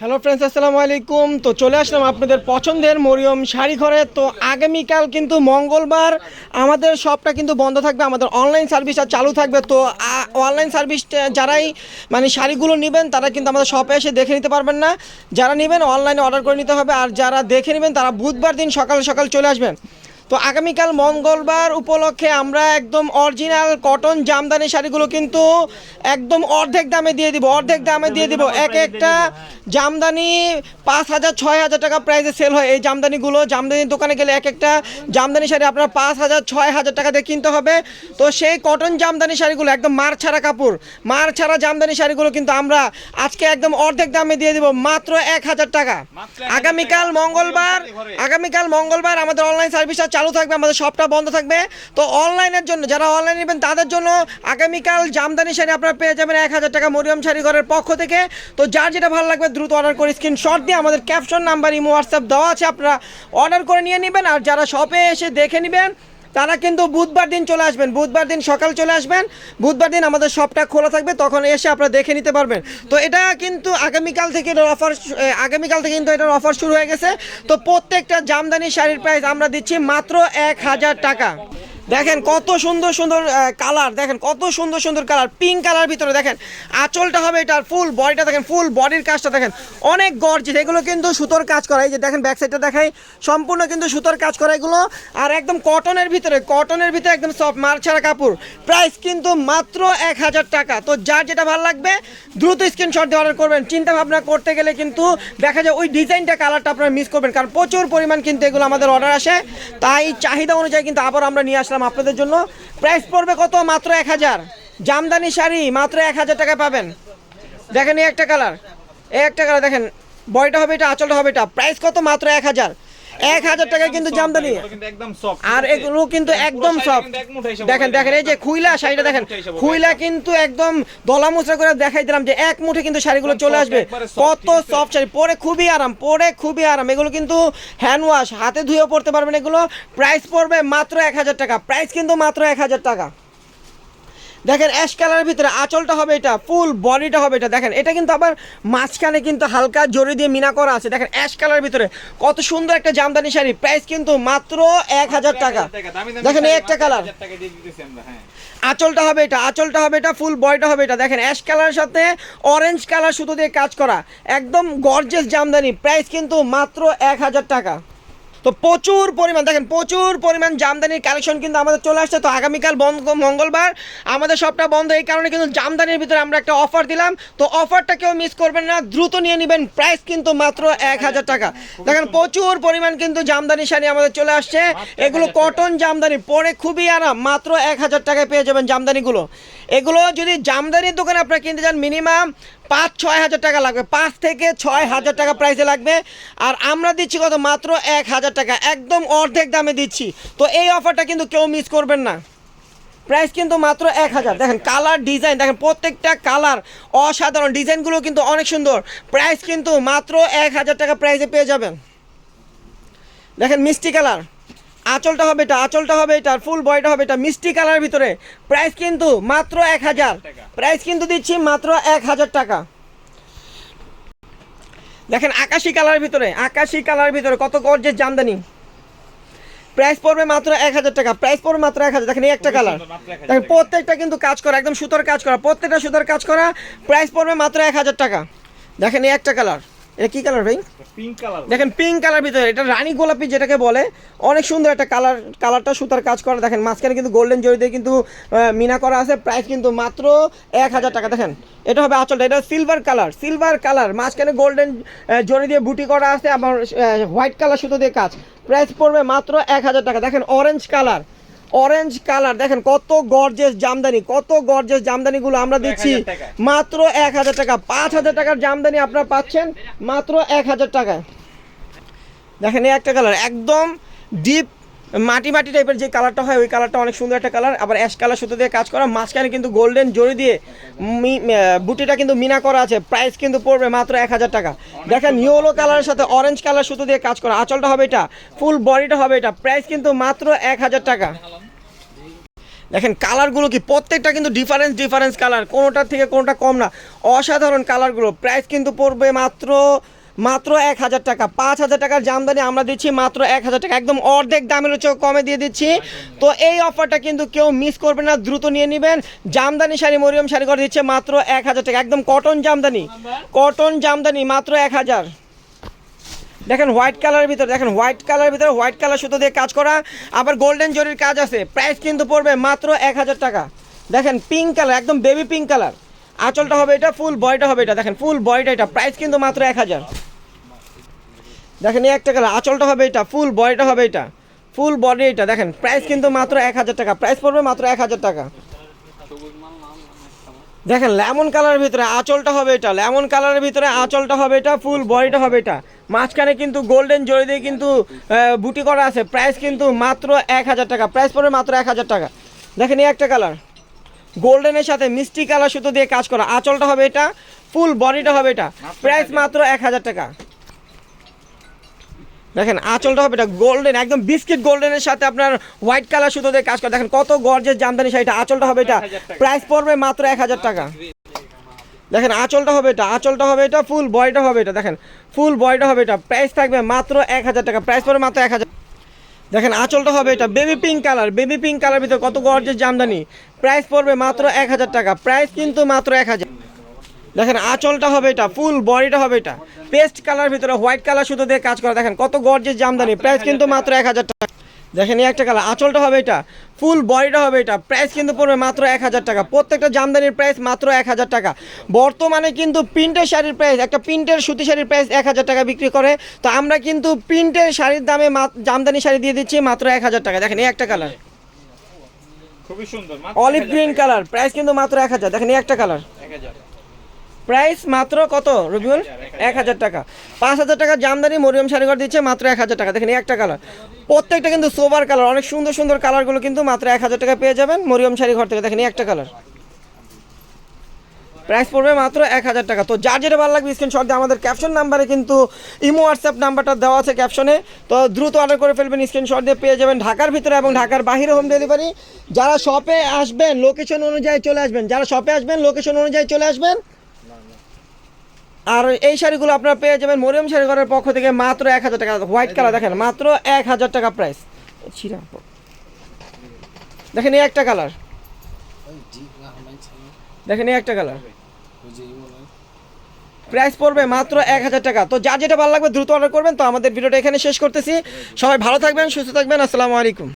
Hello friends আসসালামু আলাইকুম। তো চলে আসলাম আপনাদের পছন্দের মরিয়ম শাড়ি ঘরে। তো আগামীকাল কিন্তু মঙ্গলবার। আমাদের শপটা কিন্তু বন্ধ থাকবে, আমাদের অনলাইন সার্ভিসটা চালু থাকবে। তো অনলাইন সার্ভিস যারাই মানে শাড়িগুলো নেবেন, তারা কিন্তু আমাদের শপে এসে দেখে নিতে পারবেন না। যারা নেবেন অনলাইনে অর্ডার করে নিতে হবে। আর যারা দেখে নেবেন, তারা বুধবার দিন সকাল সকাল চলে আসবেন। তো আগামীকাল মঙ্গলবার উপলক্ষে আমরা একদম অরিজিনাল কটন জামদানি শাড়িগুলো কিন্তু একদম অর্ধেক দামে দিয়ে দিব অর্ধেক দামে দিয়ে দিব। এক একটা জামদানি পাঁচ হাজার ছয় হাজার টাকা প্রাইসে সেল হয়। এই জামদানিগুলো জামদানির দোকানে গেলে এক একটা জামদানি শাড়ি আপনার পাঁচ হাজার ছয় হাজার টাকা দিয়ে কিনতে হবে। তো সেই কটন জামদানি শাড়িগুলো একদম মার ছাড়া কাপড় মার ছাড়া জামদানি শাড়িগুলো কিন্তু আমরা আজকে একদম অর্ধেক দামে দিয়ে দিব মাত্র এক হাজার টাকা। আগামীকাল মঙ্গলবার আগামীকাল মঙ্গলবার আমাদের অনলাইন সার্ভিসটা চালু থাকবে, আমাদের শপটা বন্ধ থাকবে। তো অনলাইনের জন্য, যারা অনলাইন নেবেন, তাদের জন্য আগামীকাল জামদানি শাড়ি আপনারা পেয়ে যাবেন এক হাজার টাকা মরিয়ম শাড়ি ঘরের পক্ষ থেকে। তো যার যেটা ভালো লাগবে, দ্রুত অর্ডার করে স্ক্রিনশট দিয়ে আমাদের ক্যাপশন নাম্বার ইমো হোয়াটসঅ্যাপ দেওয়া আছে, আপনারা অর্ডার করে নিয়ে নেবেন। আর যারা শপে এসে দেখে নেবেন তারা কিন্তু বুধবার দিন চলে আসবেন। বুধবার দিন সকাল চলে আসবেন। বুধবার দিন আমাদের শপটা খোলা থাকবে, তখন এসে আপনারা দেখে নিতে পারবেন। তো এটা কিন্তু আগামীকাল থেকে এটার অফার আগামীকাল থেকে কিন্তু এটার অফার শুরু হয়ে গেছে। তো প্রত্যেকটা জামদানি শাড়ির প্রাইস আমরা দিচ্ছি মাত্র এক হাজার টাকা। দেখেন কত সুন্দর সুন্দর কালার দেখেন কত সুন্দর সুন্দর কালার পিঙ্ক কালার ভিতরে দেখেন। আঁচলটা হবে এটার ফুল বডিটা দেখেন ফুল বডির কাজটা দেখেন। অনেক গর্জিত এগুলো কিন্তু সুতোর কাজ করা, এই যে দেখেন ব্যাক সাইডটা দেখাই, সম্পূর্ণ কিন্তু সুতোর কাজ করা এগুলো। আর একদম কটনের ভিতরে কটনের ভিতরে একদম সফট মার ছাড়া কাপড়। প্রাইস কিন্তু মাত্র এক হাজার টাকা। তো যার যেটা ভালো লাগবে, দ্রুত স্ক্রিনশট দিয়ে অর্ডার করবেন। চিন্তা ভাবনা করতে গেলে কিন্তু দেখা যায় ওই ডিজাইনটা কালারটা আপনারা মিস করবেন। কারণ প্রচুর পরিমাণ কিন্তু এগুলো আমাদের অর্ডার আসে। তাই চাহিদা অনুযায়ী কিন্তু আবার আমরা নিয়ে আসলাম। আপনাদের জন্য। প্রাইস পড়বে কত? মাত্র এক হাজার। জামদানি শাড়ি মাত্র এক হাজার টাকা পাবেন। দেখেন এই একটা কালার এই একটা কালার দেখেন। বয়টা হবে এটা, আঁচলটা হবে এটা। প্রাইস কত? মাত্র এক হাজার। এক হাজার টাকা কিন্তু জামদানি। আর এগুলো কিন্তু একদম সফট দেখেন দেখেন এই যে খুইলা শাড়িটা দেখেন খুইলা কিন্তু একদম দলা মুচড়া করে দেখাই দিলাম যে এক মুঠে কিন্তু শাড়িগুলো চলে আসবে। কত সফট শাড়ি পরে খুবই আরাম পরে খুবই আরাম। এগুলো কিন্তু হ্যান্ড ওয়াশ হাতে ধুয়েও পড়তে পারবেন এগুলো। প্রাইস পড়বে মাত্র এক হাজার টাকা প্রাইস কিন্তু মাত্র এক হাজার টাকা। দেখেন অ্যাশ কালারের ভিতরে আঁচলটা হবে এটা ফুল বডিটা হবে এটা। দেখেন এটা কিন্তু আবার মাঝখানে কিন্তু হালকা জড়ি দিয়ে মিনা করা আছে। দেখেন অ্যাশ কালারের ভিতরে কত সুন্দর একটা জামদানি শাড়ি। প্রাইস কিন্তু মাত্র এক হাজার টাকা। দেখেন এই একটা কালার 1000 টাকা দিয়ে দিতেছি আমরা হ্যাঁ। আঁচলটা হবে এটা আঁচলটা হবে এটা ফুল বয়টা হবে এটা। দেখেন অ্যাশ কালারের সাথে অরেঞ্জ কালার সুতো দিয়ে কাজ করা। একদম গর্জেস জামদানি। প্রাইস কিন্তু মাত্র এক হাজার টাকা। তো প্রচুর পরিমাণ, দেখেন প্রচুর পরিমাণ জামদানির কালেকশন কিন্তু আমাদের চলে আসছে। তো আগামীকাল বন্ধ মঙ্গলবার, আমাদের সবটা বন্ধ। এই কারণে কিন্তু জামদানির ভিতরে আমরা একটা অফার দিলাম। তো অফারটা কেউ মিস করবেন না, দ্রুত নিয়ে নেবেন। প্রাইস কিন্তু মাত্র এক হাজার টাকা। দেখেন প্রচুর পরিমাণ কিন্তু জামদানি শাড়ি আমাদের চলে আসছে। এগুলো কটন জামদানি, পরে খুবই আরাম। মাত্র এক হাজার টাকায় পেয়ে যাবেন জামদানিগুলো। এগুলো যদি জামদানির দোকানে আপনারা কিনতে চান মিনিমাম পাঁচ, ছয় হাজার টাকা লাগবে। পাঁচ থেকে ছয় হাজার টাকা প্রাইসে লাগবে। আর আমরা দিচ্ছি কত? মাত্র এক হাজার টাকা। একদম অর্ধেক দামে দিচ্ছি। তো এই অফারটা কিন্তু কেউ মিস করবেন না। প্রাইস কিন্তু মাত্র এক হাজার। দেখেন কালার ডিজাইন দেখেন, প্রত্যেকটা কালার অসাধারণ। ডিজাইনগুলো কিন্তু অনেক সুন্দর। প্রাইস কিন্তু মাত্র এক হাজার টাকা প্রাইসে পেয়ে যাবেন। দেখেন, মিষ্টি কালার আঁচলটা হবে এটা আঁচলটা হবে এটা ফুল বয়টা হবে এটা মিষ্টি কালারের ভিতরে। প্রাইস কিন্তু মাত্র এক হাজার। প্রাইস কিন্তু দিচ্ছি মাত্র এক হাজার টাকা। দেখেন আকাশি কালারের ভিতরে আকাশি কালারের ভিতরে কত গর্জের জামদানি। প্রাইস পড়বে মাত্র এক হাজার টাকা প্রাইস পড়বে মাত্র এক হাজার। দেখেন এই একটা কালার সুন্দর, মাত্র 1000 দেখেন প্রত্যেকটা কিন্তু কাজ করা একদম সুতোর কাজ করা প্রত্যেকটা সুতোর কাজ করা প্রাইস পড়বে মাত্র এক হাজার টাকা। দেখেন এই একটা কালার এটা কি কালার ভাই? পিঙ্ক কালার দেখেন পিঙ্ক কালার ভিতরে এটা রানী গোলাপি যেটাকে বলে অনেক সুন্দর একটা কালার কালারটা সুতার কাজ করা। দেখেন মাঝখানে কিন্তু গোল্ডেন জড়ি দিয়ে কিন্তু মিনা করা আছে। প্রাইস কিন্তু মাত্র এক হাজার টাকা। দেখেন এটা হবে আঁচলটা। এটা সিলভার কালার সিলভার কালার মাঝখানে গোল্ডেন জড়ি দিয়ে বুটি করা আছে। আবার হোয়াইট কালার সুতো দিয়ে কাজ। প্রাইস পড়বে মাত্র এক হাজার টাকা। দেখেন অরেঞ্জ কালার অরেঞ্জ কালার দেখেন কত গর্জেস জামদানি কত গর্জেস জামদানিগুলো আমরা দিচ্ছি। মাত্র এক হাজার টাকা পাঁচ হাজার টাকার জামদানি আপনারা পাচ্ছেন মাত্র এক হাজার টাকায়। দেখেন এই একটা কালার একদম ডিপ মাটি মাটি টাইপের যে কালারটা হয় ওই কালারটা অনেক সুন্দর একটা কালার আবার অ্যাশ কালার সুতো দিয়ে কাজ করা মাঝখানে কিন্তু গোল্ডেন জড়ি দিয়ে বুটিটা কিন্তু মিনা করা আছে প্রাইস কিন্তু পড়বে মাত্র এক হাজার টাকা। দেখেন ইয়েলো কালারের সাথে অরেঞ্জ কালার সুতো দিয়ে কাজ করা আঁচলটা হবে এটা ফুল বডিটা হবে এটা প্রাইস কিন্তু মাত্র এক হাজার টাকা। দেখেন কালারগুলো কি? প্রত্যেকটা কিন্তু ডিফারেন্স ডিফারেন্স কালার কোনোটার থেকে কোনোটা কম না। অসাধারণ কালারগুলো। প্রাইস কিন্তু পড়বে মাত্র মাত্র এক হাজার টাকা। পাঁচ হাজার টাকার জামদানি আমরা দিচ্ছি মাত্র এক হাজার টাকা। একদম অর্ধেক দামের চেয়েও কমে দিয়ে দিচ্ছি। তো এই অফারটা কিন্তু কেউ মিস করবে না। দ্রুত নিয়ে নেবেন। জামদানি শাড়ি মরিয়ম শাড়ি করে দিচ্ছে মাত্র এক হাজার টাকা। একদম কটন জামদানি। কটন জামদানি মাত্র এক হাজার। দেখেন হোয়াইট কালারের ভিতরে, দেখেন হোয়াইট কালারের ভিতরে হোয়াইট কালার সুতো দিয়ে কাজ করা। আবার গোল্ডেন জরির কাজ আছে। প্রাইস কিন্তু পড়বে মাত্র এক হাজার টাকা। দেখেন পিঙ্ক কালার একদম বেবি পিঙ্ক কালার আঁচলটা হবে এটা ফুল বয়টা হবে এটা। দেখেন ফুল বয়টা এটা প্রাইস কিন্তু মাত্র এক হাজার। দেখেন এই একটা কালার আঁচলটা হবে এটা ফুল বয়টা হবে এটা। ফুল বডি এটা, দেখেন প্রাইস কিন্তু মাত্র এক হাজার টাকা। প্রাইস পড়বে মাত্র এক হাজার টাকা। দেখেন লেমন কালারের ভিতরে আঁচলটা হবে এটা লেমন কালারের ভিতরে আঁচলটা হবে এটা ফুল বডিটা হবে এটা। মাঝখানে কিন্তু গোল্ডেন জড়ি দিয়ে কিন্তু বুটি করা আছে। প্রাইস কিন্তু মাত্র এক হাজার টাকা। প্রাইস পড়বে মাত্র এক হাজার টাকা। দেখেন এই একটা কালার গোল্ডেনের সাথে মিষ্টি কালার সুতো দিয়ে কাজ করা। আঁচলটা হবে এটা ফুল বডিটা হবে এটা। প্রাইস মাত্র এক হাজার টাকা। দেখেন আঁচলটা হবে এটা গোল্ডেন একদম বিস্কিট গোল্ডেনের সাথে আপনার হোয়াইট কালার সুতো দিয়ে কাজ করা। দেখেন কত গর্জের জামদানি শাড়িটা। আঁচলটা হবে এটা। 1000 প্রাইস পড়বে মাত্র এক হাজার টাকা। দেখেন আঁচলটা হবে এটা, আঁচলটা হবে এটা ফুল বয়টা হবে এটা, দেখেন। ফুল বয়টা হবে এটা প্রাইস থাকবে মাত্র এক হাজার টাকা প্রাইস পড়বে মাত্র এক হাজার। দেখেন আঁচলটা হবে এটা baby pink colour baby pink colour ভিতরে কত গর্জের জামদানি। প্রাইস পড়বে মাত্র এক হাজার টাকা প্রাইস কিন্তু মাত্র এক হাজার। দেখেন আঁচলটা হবে এটা ফুল বডিটা হবে এটা। পেস্ট কালার ভিতরে হোয়াইট কালার সুতো দিয়ে কাজ করা, দেখেন কত গর্জের জামদানি প্রাইস কিন্তু মাত্র এক হাজার টাকা। দেখেন এই একটা কালার। আঁচলটা হবে এটা। ফুল বডিটা হবে এটা। প্রাইস কিন্তু পড়বে মাত্র এক হাজার টাকা। প্রত্যেকটা জামদানির প্রাইস মাত্র এক হাজার টাকা। বর্তমানে কিন্তু প্রিন্টের শাড়ির প্রাইস একটা প্রিন্টের সুতি শাড়ির প্রাইস এক হাজার টাকা বিক্রি করে। তো আমরা কিন্তু প্রিন্টের শাড়ির দামে জামদানি শাড়ি দিয়ে দিচ্ছি মাত্র এক হাজার টাকা। দেখেন এই একটা কালার। খুবই সুন্দর অলিভ গ্রিন কালার। প্রাইস কিন্তু মাত্র এক হাজার। দেখেন এই একটা কালার। 1000 প্রাইস মাত্র কত, রবিউল? এক হাজার টাকা। পাঁচ হাজার টাকা জামদানি মরিয়ম শাড়িঘর দিচ্ছে মাত্র এক হাজার টাকা। দেখেন একটা কালার প্রত্যেকটা কিন্তু সোবার কালার অনেক সুন্দর সুন্দর কালারগুলো কিন্তু মাত্র এক হাজার টাকা পেয়ে যাবেন মরিয়ম শাড়িঘর থেকে। দেখেন একটা কালার প্রাইস পড়বে মাত্র এক হাজার টাকা। তো যার যেটা ভালো লাগবে স্ক্রিনশট দিয়ে আমাদের ক্যাপশন নাম্বারে কিন্তু ইমো হোয়াটসঅ্যাপ নাম্বারটা দেওয়া আছে ক্যাপশনে তো দ্রুত অর্ডার করে ফেলবেন স্ক্রিনশট দিয়ে পেয়ে যাবেন ঢাকার ভিতরে এবং ঢাকার বাইরে হোম ডেলিভারি যারা শপে আসবেন লোকেশন অনুযায়ী চলে আসবেন। যারা শপে আসবেন লোকেশন অনুযায়ী চলে আসবেন। আর এই শাড়িগুলো আপনারা পেয়ে যাবেন মরিয়ম শাড়ি ঘরের পক্ষ থেকে মাত্র এক হাজার টাকা। হোয়াইট কালার দেখেন। মাত্র এক হাজার টাকা প্রাইস দেখেন এই একটা কালার। দেখেন এই একটা কালার। প্রাইস পড়বে মাত্র এক হাজার টাকা। তো যা যেটা ভালো লাগবে দ্রুত অর্ডার করবেন। তো আমাদের ভিডিওটা এখানে শেষ করতেছি। সবাই ভালো থাকবেন সুস্থ থাকবেন। আসসালামু আলাইকুম।